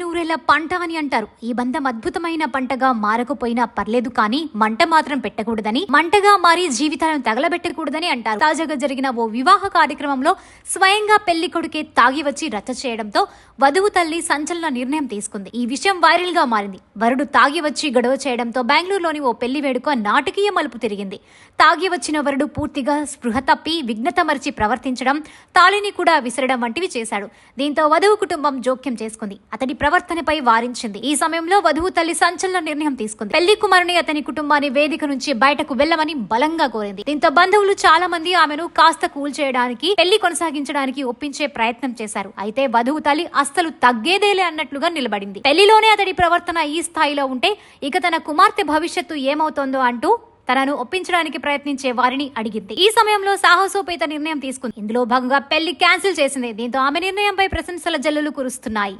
నూరేళ్ళ పంట అని అంటారు. ఈ బంధం అద్భుతమైన పంటగా మారకపోయినా పర్లేదు కానీ మంట మాత్రం పెట్టకూడదని మంటగా మారి జీవితాలను తగలబెట్టకూడదని అంటారు. తాజాగా జరిగిన ఓ వివాహ కార్యక్రమంలో స్వయంగా పెళ్ళి కొడుకే తాగి వచ్చి రచ్చ చేయడంతో వధువు తల్లి సంచలన నిర్ణయం తీసుకుంది. ఈ విషయం వైరల్గా మారింది. వరుడు తాగి వచ్చి గొడవ చేయడంతో బెంగళూరులోని ఓ పెళ్ళి వేడుక నాటకీయ మలుపు తిరిగింది. తాగి వచ్చిన వరుడు పూర్తిగా స్పృహ తప్పి విఘ్నత మరిచి ప్రవర్తించడం తాళిని కూడా విసరడం వంటివి చేశాడు. దీంతో వధువు కుటుంబం జోక్యం చేసుకుంది. అతడి ప్రవర్తనపై వారించింది. ఈ సమయంలో వధువు తల్లి సంచలన నిర్ణయం తీసుకుంది. పెళ్ళి కుమారుని అతని కుటుంబాన్ని వేదిక నుంచి బయటకు వెళ్ళమని బలంగా కోరింది. దీంతో బంధువులు చాలా మంది ఆమెను కాస్త కూల్ చేయడానికి పెళ్ళి కొనసాగించడానికి ఒప్పించే ప్రయత్నం చేశారు. అయితే వధువు తల్లి అస్సలు తగ్గేదేలే అన్నట్లుగా నిలబడింది. పెళ్ళిలోనే అతడి ప్రవర్తన ఈ స్థాయిలో ఉంటే ఇక తన కుమార్తె భవిష్యత్తు ఏమవుతోందో అంటూ తనను ఒప్పించడానికి ప్రయత్నించే వారిని అడిగింది. ఈ సమయంలో సాహసోపేత నిర్ణయం తీసుకుంది. ఇందులో భాగంగా పెళ్ళి క్యాన్సిల్ చేసింది. దీంతో ఆమె నిర్ణయంపై ప్రశంసల జల్లులు కురుస్తున్నాయి.